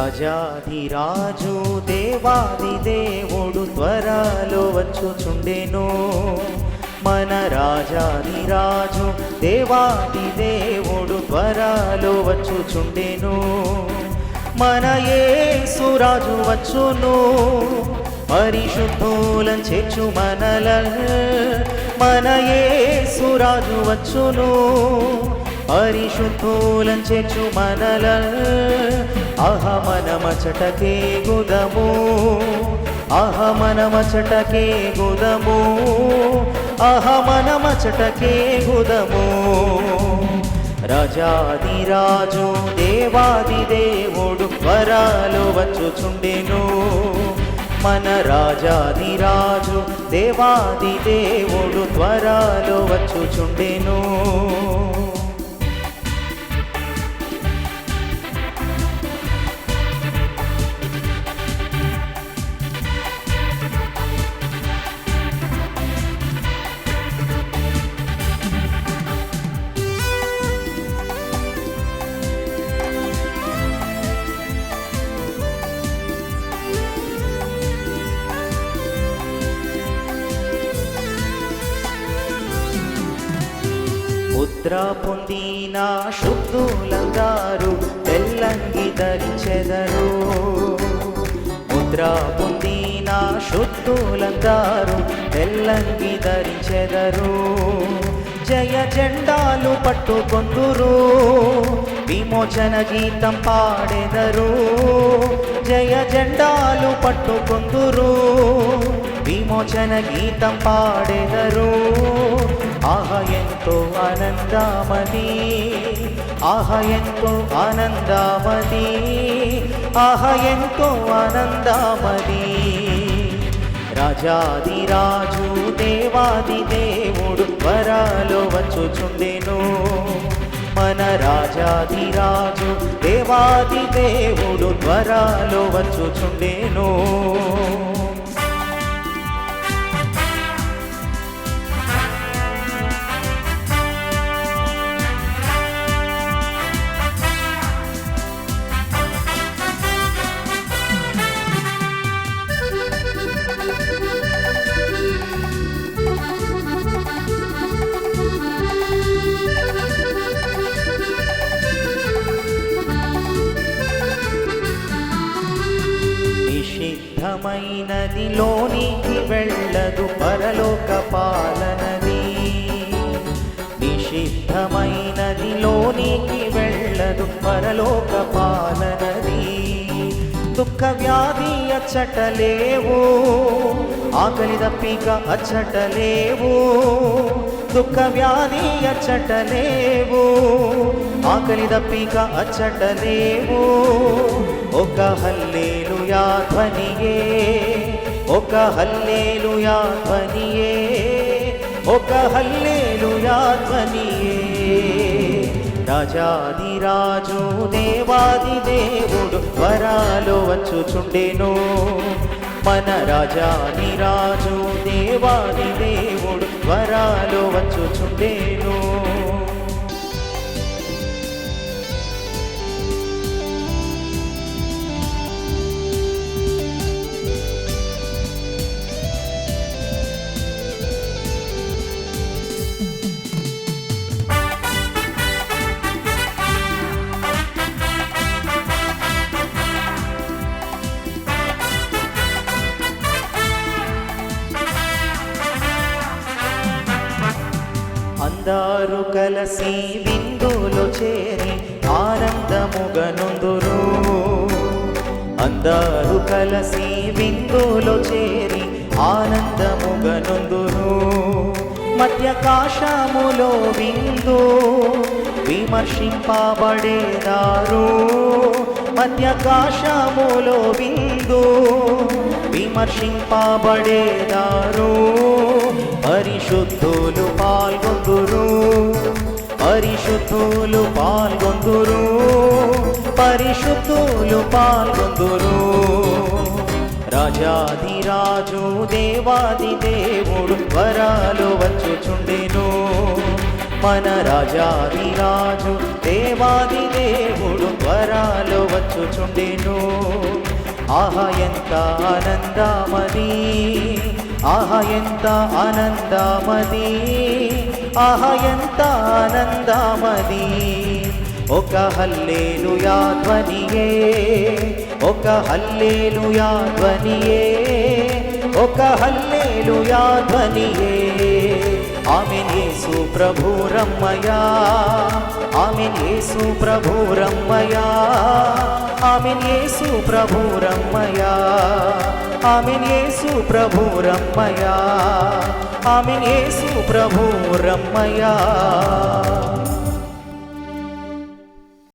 రాజాధిరాజు దేవాది దేవుడు త్వరలో వచ్చుచుండెను. మన రాజాధిరాజు దేవాది దేవుడు త్వరలో వచ్చుచుండెను. మన యేసురాజు వచ్చును. పరిశుద్ధులం చేర్చు మనల మన యేసురాజు వచ్చును. పరిశుద్ధులం చేర్చు మనల అహమనమచటకే గుదము. అహమనమచటకే గుదము. అహమనమచటకే గుదము. రాజాదిరాజు దేవాది దేవుడు వరాలు వచ్చుచుండెను. మన రాజాదిరాజు దేవాది దేవుడు త్వరాలు వచ్చుచుండెను. ముద్ర పొందిన శుద్ధులందారు తెల్లంగి ధరించెదరు. ముద్ర పొందిన శుద్ధులందారు తెల్లంగి ధరించెదరు. జయ జెండాలు పట్టుకొందురు విమోచన గీతం పాడెదరు. జయ జెండాలు పట్టుకొందురు విమోచన గీతం పాడెదరు. ఆహ ఎంతో ఆనందమది. ఆహ ఎంతో ఆనందమది. ఆహ ఎంతో ఆనందమది. రాజాదిరాజు దేవాది దేవుడు వరాలో వచ్చుచుండెను. మన రాజాదిరాజు దేవాది దేవుడు త్వరలో వచ్చుచుండెను. నిషిద్ధమైనది లోనికి వెళ్ళదు పరలోక పాలనది. నిషిద్ధమైనది లోనికి వెళ్ళదు పరలోక పాలనది. దుఃఖ వ్యాధి అచ్చటలేవు ఆకలి దప్పిక అచ్చటలేవు దుఃఖ వ్యాధి అచ్చటలేవు ఆకలి దప్పిక అచ్చటలేవు. ఒక హల్లేలుయా ధ్వనియే ఒక హల్లేలుయా ధ్వనియే ఒక హల్లేలుయా ధ్వనియే రాజాదిరాజు దేవాది దేవుడు వరాలు వచ్చుచుండెను. మన రాజాదిరాజు దేవాది దేవుడు వరాలు వచ్చుచుండెను. వారు కలసి విందులో చేరి ఆనందముగనుందురు. అందరు కలసి విందులో చేరి ఆనందముగనుందురు. మధ్యకాశములో విందు విమర్శింపబడేదారు మధ్యకాశములో విందు విమర్శింపబడేదారు పరిశుద్ధులు పరిశుద్ధులు పాల్గొందురు. పరిశుద్ధులు పాల్గొందురు. రాజాదిరాజు దేవాది దేవుడు వరాలు వచ్చుచుండెను. మన రాజాదిరాజు దేవాది దేవుడు వరాలు వచ్చుచుండెను. ఆహా ఎంత ఆనందమది. ఆహా ఎంత ఆనందమది. ఆహా ఎంత ఆనందమది. ఒక హల్లేలుయా ధ్వనియే ఒక హల్లేలుయా ధ్వనియే ఒక హల్లేలుయా ధ్వనియే. ఆమెన్ యేసు ప్రభు రమ్మయా ఆమెన్ యేసు ప్రభు ఆమెన్ యేసు ప్రభు ఆమెన్ యేసు ప్రభు రమ్మయా ఆమెన్ యేసు ప్రభు రమ్మయా